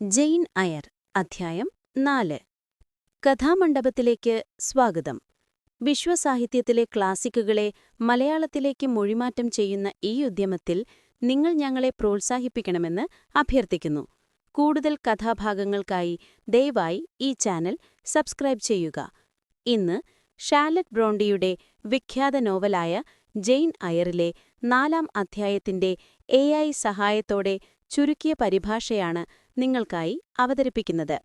ജെയിൻ അയർ അധ്യായം നാല്. കഥാമണ്ഡപത്തിലേക്ക് സ്വാഗതം. വിശ്വസാഹിത്യത്തിലെ ക്ലാസിക്കുകളെ മലയാളത്തിലേക്ക് മൊഴിമാറ്റം ചെയ്യുന്ന ഈ ഉദ്യമത്തിൽ നിങ്ങൾ ഞങ്ങളെ പ്രോത്സാഹിപ്പിക്കണമെന്ന് അഭ്യർത്ഥിക്കുന്നു. കൂടുതൽ കഥാഭാഗങ്ങൾക്കായി ദയവായി ഈ ചാനൽ സബ്സ്ക്രൈബ് ചെയ്യുക. ഇന്ന് ഷാലറ്റ് ബ്രോണ്ടിയുടെ വിഖ്യാത നോവലായ ജെയിൻ അയറിലെ നാലാം അധ്യായത്തിന്റെ എ സഹായത്തോടെ ചുരുക്കിയ പരിഭാഷയാണ് നിങ്ങൾക്കായി അവതരിപ്പിക്കുന്നത്.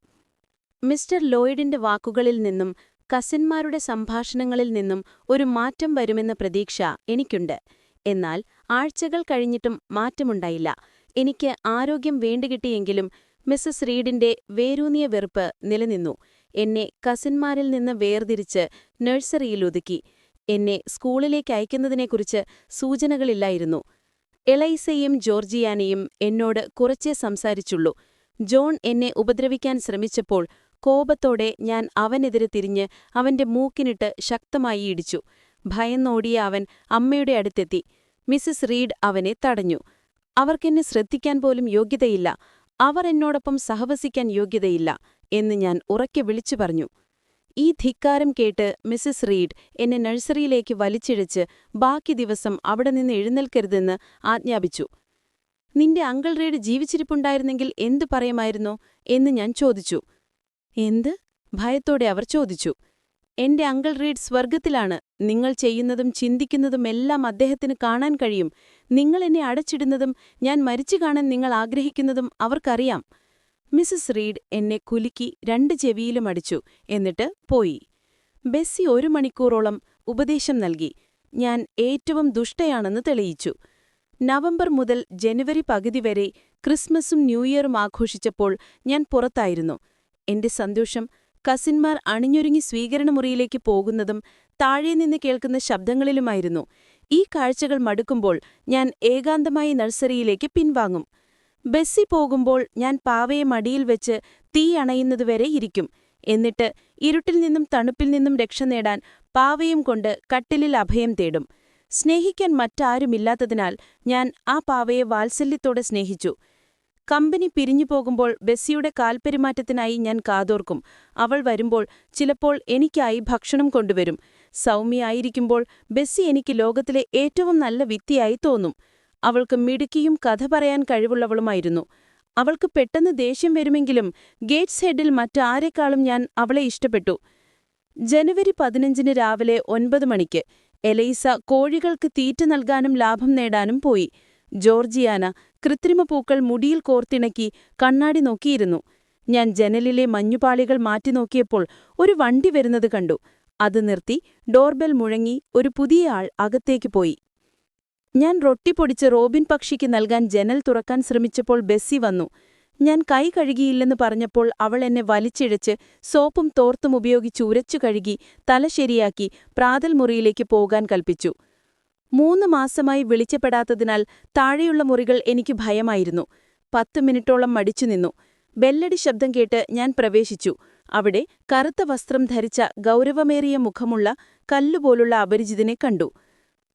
മിസ്റ്റർ ലോയിഡിന്റെ വാക്കുകളിൽ നിന്നും കസിന്മാരുടെ സംഭാഷണങ്ങളിൽ നിന്നും ഒരു മാറ്റം വരുമെന്ന പ്രതീക്ഷ എനിക്കുണ്ട്. എന്നാൽ ആഴ്ചകൾ കഴിഞ്ഞിട്ടും മാറ്റമുണ്ടായില്ല. എനിക്ക് ആരോഗ്യം വേണ്ടുകിട്ടിയെങ്കിലും മിസ്സസ് റീഡിന്റെ വേരൂന്നിയ വെറുപ്പ് നിലനിന്നു. എന്നെ കസിന്മാരിൽ നിന്ന് വേർതിരിച്ച് നഴ്സറിയിലൊതുക്കി എന്നെ സ്കൂളിലേക്ക് അയക്കുന്നതിനെക്കുറിച്ച് സൂചനകളില്ലായിരുന്നു. എളൈസയും ജോർജിയാനയും എന്നോട് കുറച്ചേ സംസാരിച്ചുള്ളൂ. ജോൺ എന്നെ ഉപദ്രവിക്കാൻ ശ്രമിച്ചപ്പോൾ കോപത്തോടെ ഞാൻ അവനെതിരെ തിരിഞ്ഞ് അവന്റെ മൂക്കിനിട്ട് ശക്തമായി ഇടിച്ചു. ഭയന്നോടിയ അവൻ അമ്മയുടെ അടുത്തെത്തി. മിസ്സിസ് റീഡ് അവനെ തടഞ്ഞു. അവർക്കെന്നെ ശ്രദ്ധിക്കാൻ പോലും യോഗ്യതയില്ല. അവർ എന്നോടൊപ്പം സഹവസിക്കാൻ യോഗ്യതയില്ല എന്ന് ഞാൻ ഉറക്കെ വിളിച്ചു പറഞ്ഞു. ഈ ധിക്കാരം കേട്ട് മിസ്സസ് റീഡ് എന്നെ നഴ്സറിയിലേക്ക് വലിച്ചിഴച്ച് ബാക്കി ദിവസം അവിടെ നിന്ന് എഴുന്നേൽക്കരുതെന്ന് ആജ്ഞാപിച്ചു. നിന്റെ അങ്കിൾ റീഡ് ജീവിച്ചിരിപ്പുണ്ടായിരുന്നെങ്കിൽ എന്തു പറയുമായിരുന്നോ? എന്ന് ഞാൻ ചോദിച്ചു. എന്ത്? ഭയത്തോടെ അവർ ചോദിച്ചു. എന്റെ അങ്കിൾ റീഡ് സ്വർഗത്തിലാണ് നിങ്ങൾ ചെയ്യുന്നതും ചിന്തിക്കുന്നതുമെല്ലാം അദ്ദേഹത്തിന് കാണാൻ കഴിയും. നിങ്ങൾ എന്നെ അടച്ചിടുന്നതും ഞാൻ മരിച്ചു കാണാൻ നിങ്ങൾ ആഗ്രഹിക്കുന്നതും അവർക്കറിയാം. മിസസ് റീഡ് എന്നെ കുലുക്കി രണ്ട് ചെവിയിലും അടിച്ചു. എന്നിട്ട് പോയി. ബെസ്സി ഒരു മണിക്കൂറോളം ഉപദേശം നൽകി. ഞാൻ ഏറ്റവും ദുഷ്ടയാണെന്ന് തെളിയിച്ചു. നവംബർ മുതൽ ജനുവരി പകുതി വരെ ക്രിസ്മസും ന്യൂഇയറും ആഘോഷിച്ചപ്പോൾ ഞാൻ പുറത്തായിരുന്നു. എന്റെ സന്തോഷം കസിന്മാർ അണിഞ്ഞൊരുങ്ങി സ്വീകരണമുറിയിലേക്ക് പോകുന്നതും താഴെ നിന്ന് കേൾക്കുന്ന ശബ്ദങ്ങളിലുമായിരുന്നു. ഈ കാഴ്ചകൾ മടുക്കുമ്പോൾ ഞാൻ ഏകാന്തമായി നഴ്സറിയിലേക്ക് പിൻവാങ്ങും. ബസ്സി പോകുമ്പോൾ ഞാൻ പാവയെ മടിയിൽ വെച്ച് തീ അണയുന്നതുവരെ ഇരിക്കും. എന്നിട്ട് ഇരുട്ടിൽ നിന്നും തണുപ്പിൽ നിന്നും രക്ഷ നേടാൻ പാവയും കൊണ്ട് കട്ടിലിൽ അഭയം തേടും. സ്നേഹിക്കാൻ മറ്റാരുമില്ലാത്തതിനാൽ ഞാൻ ആ പാവയെ വാത്സല്യത്തോടെ സ്നേഹിച്ചു. കമ്പനി പിരിഞ്ഞു പോകുമ്പോൾ ബസ്സിയുടെ കാൽപെരുമാറ്റത്തിനായി ഞാൻ കാതോർക്കും. അവൾ വരുമ്പോൾ ചിലപ്പോൾ എനിക്കായി ഭക്ഷണം കൊണ്ടുവരും. സൗമ്യയായിരിക്കുമ്പോൾ ബസ്സി എനിക്ക് ലോകത്തിലെ ഏറ്റവും നല്ല വിത്തിയായി തോന്നും. അവൾക്ക് മിടുക്കിയും കഥ പറയാൻ കഴിവുള്ളവളുമായിരുന്നു. അവൾക്ക് പെട്ടെന്ന് ദേഷ്യം വരുമെങ്കിലും ഗേറ്റ്സ് ഹെഡിൽ മറ്റാരെക്കാളും ഞാൻ അവളെ ഇഷ്ടപ്പെട്ടു. ജനുവരി പതിനഞ്ചിന് രാവിലെ ഒൻപത് മണിക്ക് എലൈസ കോഴികൾക്ക് തീറ്റ നൽകാനും ലാഭം നേടാനും പോയി. ജോർജിയാന കൃത്രിമ പൂക്കൾ മുടിയിൽ കോർത്തിണക്കി കണ്ണാടി നോക്കിയിരുന്നു. ഞാൻ ജനലിലെ മഞ്ഞുപാളികൾ മാറ്റി നോക്കിയപ്പോൾ ഒരു വണ്ടി വരുന്നത് കണ്ടു. അത് നിർത്തി ഡോർബെൽ മുഴങ്ങി ഒരു പുതിയ ആൾ അകത്തേക്ക് പോയി. ഞാൻ റൊട്ടി പൊടിച്ച് റോബിൻ പക്ഷിക്ക് നൽകാൻ ജനൽ തുറക്കാൻ ശ്രമിച്ചപ്പോൾ ബെസ്സി വന്നു. ഞാൻ കൈ കഴുകിയില്ലെന്ന് പറഞ്ഞപ്പോൾ അവൾ എന്നെ വലിച്ചിഴച്ച് സോപ്പും തോർത്തും ഉപയോഗിച്ച് ഉരച്ചു കഴുകി തല ശരിയാക്കി പ്രാതൽ മുറിയിലേക്ക് പോകാൻ കൽപ്പിച്ചു. മൂന്ന് മാസമായി വിളിച്ചപ്പെടാത്തതിനാൽ താഴെയുള്ള മുറികൾ എനിക്ക് ഭയമായിരുന്നു. പത്ത് മിനിറ്റോളം മടിച്ചു നിന്നു. ബെല്ലടി ശബ്ദം കേട്ട് ഞാൻ പ്രവേശിച്ചു. അവിടെ കറുത്ത വസ്ത്രം ധരിച്ച ഗൗരവമേറിയ മുഖമുള്ള കല്ലുപോലുള്ള അപരിചിതനെ കണ്ടു.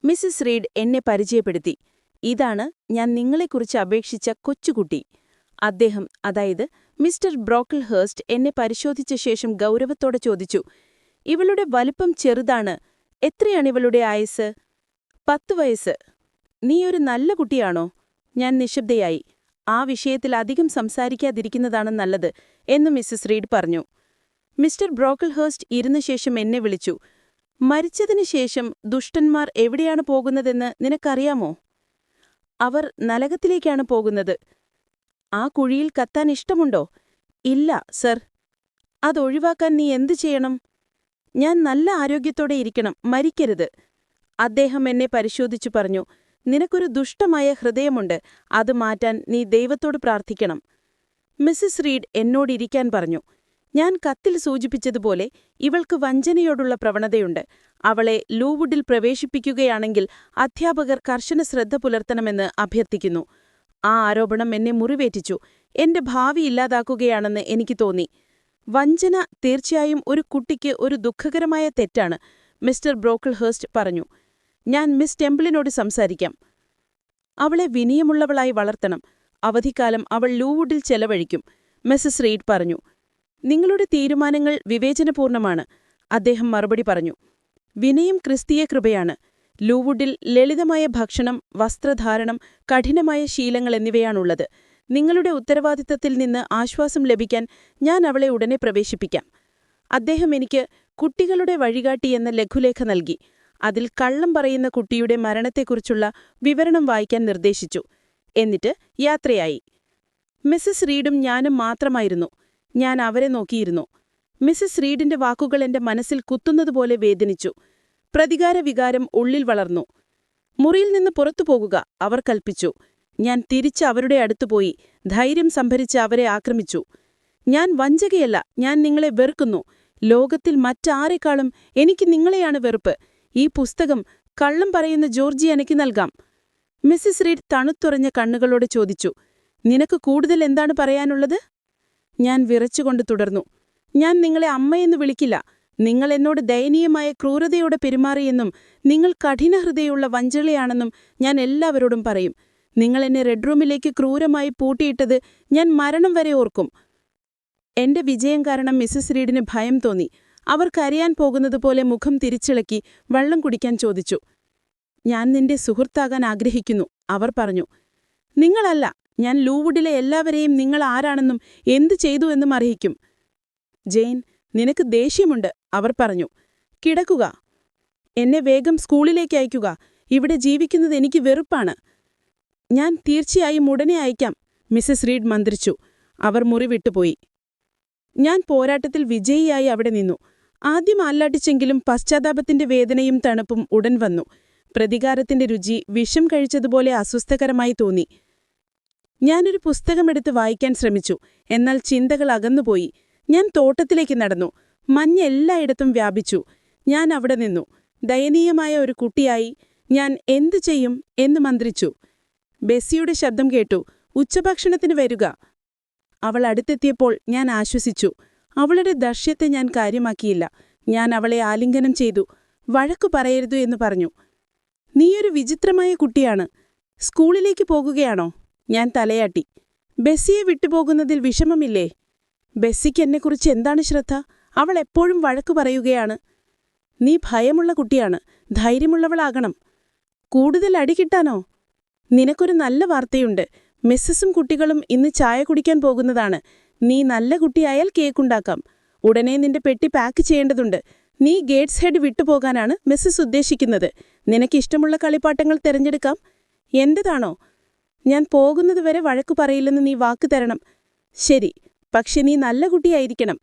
മിസ്സിസ് റീഡ് എന്നെ പരിചയപ്പെടുത്തി. ഇതാണ് ഞാൻ നിങ്ങളെക്കുറിച്ച് അപേക്ഷിച്ച കൊച്ചുകുട്ടി. അദ്ദേഹം അതായത് മിസ്റ്റർ ബ്രോക്കിൾ ഹേസ്റ്റ് എന്നെ പരിശോധിച്ച ശേഷം ഗൗരവത്തോടെ ചോദിച്ചു ഇവളുടെ വലിപ്പം ചെറുതാണ്. എത്രയാണ് ഇവളുടെ ആയസ് പത്തു വയസ്സ്. നീ ഒരു നല്ല കുട്ടിയാണോ? ഞാൻ നിശബ്ദയായി. ആ വിഷയത്തിൽ അധികം സംസാരിക്കാതിരിക്കുന്നതാണ് നല്ലത് എന്ന് മിസ്സസ് റീഡ് പറഞ്ഞു. മിസ്റ്റർ ബ്രോക്കിൾ ഹേസ്റ്റ് ഇരുന്ന ശേഷം എന്നെ വിളിച്ചു. മരിച്ചതിനു ശേഷം ദുഷ്ടന്മാർ എവിടെയാണ് പോകുന്നതെന്ന് നിനക്കറിയാമോ? അവർ നലകത്തിലേക്കാണ് പോകുന്നത്. ആ കുഴിയിൽ കത്താൻ ഇഷ്ടമുണ്ടോ? ഇല്ല സർ. അതൊഴിവാക്കാൻ നീ എന്തു ചെയ്യണം? ഞാൻ നല്ല ആരോഗ്യത്തോടെ ഇരിക്കണം മരിക്കരുത്. അദ്ദേഹം എന്നെ പരിശോധിച്ചു പറഞ്ഞു നിനക്കൊരു ദുഷ്ടമായ ഹൃദയമുണ്ട് അത് മാറ്റാൻ നീ ദൈവത്തോട് പ്രാർത്ഥിക്കണം. മിസ്സിസ് റീഡ് എന്നോടിരിക്കാൻ പറഞ്ഞു. ഞാൻ കത്തിൽ സൂചിപ്പിച്ചതുപോലെ ഇവൾക്ക് വഞ്ചനയോടുള്ള പ്രവണതയുണ്ട്. അവളെ ലൂവുഡിൽ പ്രവേശിപ്പിക്കുകയാണെങ്കിൽ അധ്യാപകർ കർശന ശ്രദ്ധ പുലർത്തണമെന്ന് അഭ്യർത്ഥിക്കുന്നു. ആ ആരോപണം എന്നെ മുറിവേറ്റിച്ചു. എന്റെ ഭാവി ഇല്ലാതാക്കുകയാണെന്ന് എനിക്ക് തോന്നി. വഞ്ചന തീർച്ചയായും ഒരു കുട്ടിക്ക് ഒരു ദുഃഖകരമായ തെറ്റാണ് മിസ്റ്റർ ബ്രോക്കിൾഹേസ്റ്റ് പറഞ്ഞു. ഞാൻ മിസ് ടെമ്പിളിനോട് സംസാരിക്കാം. അവളെ വിനയമുള്ളവളായി വളർത്തണം. അവധിക്കാലം അവൾ ലൂവുഡിൽ ചെലവഴിക്കും മിസസ് റീഡ് പറഞ്ഞു. നിങ്ങളുടെ തീരുമാനങ്ങൾ വിവേചനപൂർണമാണ് അദ്ദേഹം മറുപടി പറഞ്ഞു. വിനയം ക്രിസ്തീയ കൃപയാണ്. ലൂവുഡിൽ ലളിതമായ ഭക്ഷണം വസ്ത്രധാരണം കഠിനമായ ശീലങ്ങൾ എന്നിവയാണുള്ളത്. നിങ്ങളുടെ ഉത്തരവാദിത്തത്തിൽ നിന്ന് ആശ്വാസം ലഭിക്കാൻ ഞാൻ അവളെ ഉടനെ പ്രവേശിപ്പിക്കാം. അദ്ദേഹം എനിക്ക് കുട്ടികളുടെ വഴികാട്ടി എന്ന ലഘുലേഖ നൽകി. അതിൽ കള്ളം പറയുന്ന കുട്ടിയുടെ മരണത്തെക്കുറിച്ചുള്ള വിവരണം വായിക്കാൻ നിർദ്ദേശിച്ചു. എന്നിട്ട് യാത്രയായി. മിസസ് റീഡും ഞാനും മാത്രമായിരുന്നു. ഞാൻ അവരെ നോക്കിയിരുന്നു. മിസ്സസ് റീഡിന്റെ വാക്കുകൾ എന്റെ മനസ്സിൽ കുത്തുന്നതുപോലെ വേദനിച്ചു. പ്രതികാര വികാരം ഉള്ളിൽ വളർന്നു. മുറിയിൽ നിന്ന് പുറത്തു പോകുക അവർ കൽപ്പിച്ചു. ഞാൻ തിരിച്ച് അവരുടെ അടുത്തുപോയി ധൈര്യം സംഭരിച്ച് അവരെ ആക്രമിച്ചു. ഞാൻ വഞ്ചകയല്ല ഞാൻ നിങ്ങളെ വെറുക്കുന്നു. ലോകത്തിൽ മറ്റാരെക്കാളും എനിക്ക് നിങ്ങളെയാണ് വെറുപ്പ്. ഈ പുസ്തകം കള്ളം പറയുന്ന ജോർജി എനിക്ക് നൽകാം. മിസ്സിസ് റീഡ് തണുത്തുറഞ്ഞ കണ്ണുകളോട് ചോദിച്ചു നിനക്ക് കൂടുതൽ എന്താണ് പറയാനുള്ളത്? ഞാൻ വിറച്ചുകൊണ്ട് തുടർന്നു. ഞാൻ നിങ്ങളെ അമ്മയെന്ന് വിളിക്കില്ല. നിങ്ങൾ എന്നോട് ദയനീയമായ ക്രൂരതയോടെ പെരുമാറിയെന്നും നിങ്ങൾ കഠിനഹൃദയുള്ള വഞ്ചളിയാണെന്നും ഞാൻ എല്ലാവരോടും പറയും. നിങ്ങൾ എന്നെ റെഡ് റൂമിലേക്ക് ക്രൂരമായി പൂട്ടിയിട്ടത് ഞാൻ മരണം വരെ ഓർക്കും. എന്റെ വിജയം കാരണം മിസസ് റീഡിന് ഭയം തോന്നി. അവർ കരയാൻ പോകുന്നതുപോലെ മുഖം തിരിച്ചിളക്കി വെള്ളം കുടിക്കാൻ ചോദിച്ചു. ഞാൻ നിന്റെ സുഹൃത്താകാൻ ആഗ്രഹിക്കുന്നു അവർ പറഞ്ഞു. നിങ്ങളല്ല ഞാൻ ലൂവുഡിലെ എല്ലാവരെയും നിങ്ങൾ ആരാണെന്നും എന്തു ചെയ്തു എന്നും അറിയിക്കും. ജെയിൻ നിനക്ക് ദേഷ്യമുണ്ട് അവർ പറഞ്ഞു. കിടക്കുക. എന്നെ വേഗം സ്കൂളിലേക്ക് അയക്കുക. ഇവിടെ ജീവിക്കുന്നത് എനിക്ക് വെറുപ്പാണ്. ഞാൻ തീർച്ചയായും ഉടനെ അയക്കാം മിസസ് റീഡ് മന്ത്രിച്ചു. അവർ മുറിവിട്ടുപോയി ഞാൻ പോരാട്ടത്തിൽ വിജയിയായി അവിടെ നിന്നു. ആദ്യം ആല്ലാട്ടിച്ചെങ്കിലും പശ്ചാത്താപത്തിന്റെ വേദനയും തണുപ്പും ഉടൻ വന്നു. പ്രതികാരത്തിന്റെ രുചി വിഷം കഴിച്ചതുപോലെ അസ്വസ്ഥകരമായി തോന്നി. ഞാനൊരു പുസ്തകമെടുത്ത് വായിക്കാൻ ശ്രമിച്ചു. എന്നാൽ ചിന്തകൾ അകന്നുപോയി. ഞാൻ തോട്ടത്തിലേക്ക് നടന്നു. മഞ്ഞ് എല്ലായിടത്തും വ്യാപിച്ചു. ഞാൻ അവിടെ നിന്നു. ദയനീയമായ ഒരു കുട്ടിയായി ഞാൻ എന്തു ചെയ്യും എന്ന് മന്ത്രിച്ചു. ബെസ്സിയുടെ ശബ്ദം കേട്ടു. ഉച്ചഭക്ഷണത്തിന് വരിക. അവൾ അടുത്തെത്തിയപ്പോൾ ഞാൻ ആശ്വസിച്ചു. അവളുടെ ദർശ്യത്തെ ഞാൻ കാര്യമാക്കിയില്ല. ഞാൻ അവളെ ആലിംഗനം ചെയ്തു. വഴക്കു പറയരുത് എന്ന് പറഞ്ഞു. നീയൊരു വിചിത്രമായ കുട്ടിയാണ്. സ്കൂളിലേക്ക് പോകുകയാണോ? ഞാൻ തലയാട്ടി. ബെസ്സിയെ വിട്ടുപോകുന്നതിൽ വിഷമമില്ലേ? ബെസ്സിക്ക് എന്നെക്കുറിച്ച് എന്താണ് ശ്രദ്ധ? അവൾ എപ്പോഴും വഴക്കു പറയുകയാണ്. നീ ഭയമുള്ള കുട്ടിയാണ്. ധൈര്യമുള്ളവളാകണം. കൂടുതൽ അടി കിട്ടാനോ? നിനക്കൊരു നല്ല വാർത്തയുണ്ട്. മിസ്സസും കുട്ടികളും ഇന്ന് ചായ കുടിക്കാൻ പോകുന്നതാണ്. നീ നല്ല കുട്ടിയായാൽ കേക്കുണ്ടാക്കാം. ഉടനെ നിന്റെ പെട്ടി പാക്ക് ചെയ്യേണ്ടതുണ്ട്. നീ ഗേറ്റ്സ് ഹെഡ് വിട്ടുപോകാനാണ് മിസ്സസ് ഉദ്ദേശിക്കുന്നത്. നിനക്കിഷ്ടമുള്ള കളിപ്പാട്ടങ്ങൾ തിരഞ്ഞെടുക്കാം. എന്റേതാണോ? ഞാൻ പോകുന്നതുവരെ വഴക്കു പറയില്ലെന്ന് നീ വാക്ക് തരണം. ശരി പക്ഷെ നീ നല്ല കുട്ടിയായിരിക്കണം.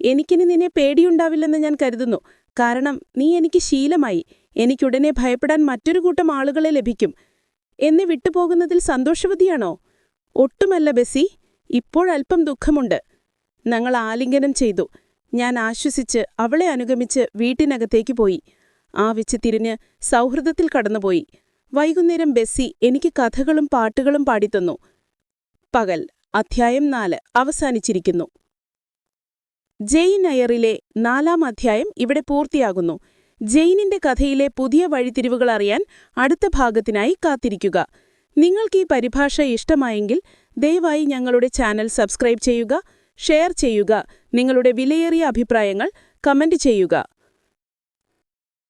എനിക്കിനി നിന്നെ പേടിയുണ്ടാവില്ലെന്ന് ഞാൻ കരുതുന്നു. കാരണം നീ എനിക്ക് ശീലമായി. എനിക്കുടനെ ഭയപ്പെടാൻ മറ്റൊരു കൂട്ടം ആളുകളെ ലഭിക്കും. എന്നെ വിട്ടുപോകുന്നതിൽ സന്തോഷവതിയാണോ? ഒട്ടുമല്ല ബെസി. ഇപ്പോഴൽപ്പം ദുഃഖമുണ്ട്. ഞങ്ങൾ ആലിംഗനം ചെയ്തു. ഞാൻ ആശ്വസിച്ച് അവളെ അനുഗമിച്ച് വീട്ടിനകത്തേക്ക് പോയി. ആ വെച്ച് തിരിഞ്ഞ് സൗഹൃദത്തിൽ കടന്നുപോയി. വൈകുന്നേരം ബെസ്സി എനിക്ക് കഥകളും പാട്ടുകളും പാടിത്തന്നു. പകൽ അധ്യായം നാല് അവസാനിച്ചിരിക്കുന്നു. ജെയിൻ അയറിലെ നാലാം അധ്യായം ഇവിടെ പൂർത്തിയാകുന്നു. ജെയിനിന്റെ കഥയിലെ പുതിയ വഴിത്തിരിവുകൾ അറിയാൻ അടുത്ത ഭാഗത്തിനായി കാത്തിരിക്കുക. നിങ്ങൾക്ക് ഈ പരിഭാഷ ഇഷ്ടമായെങ്കിൽ ദയവായി ഞങ്ങളുടെ ചാനൽ സബ്സ്ക്രൈബ് ചെയ്യുക ഷെയർ ചെയ്യുക നിങ്ങളുടെ വിലയേറിയ അഭിപ്രായങ്ങൾ കമന്റ് ചെയ്യുക.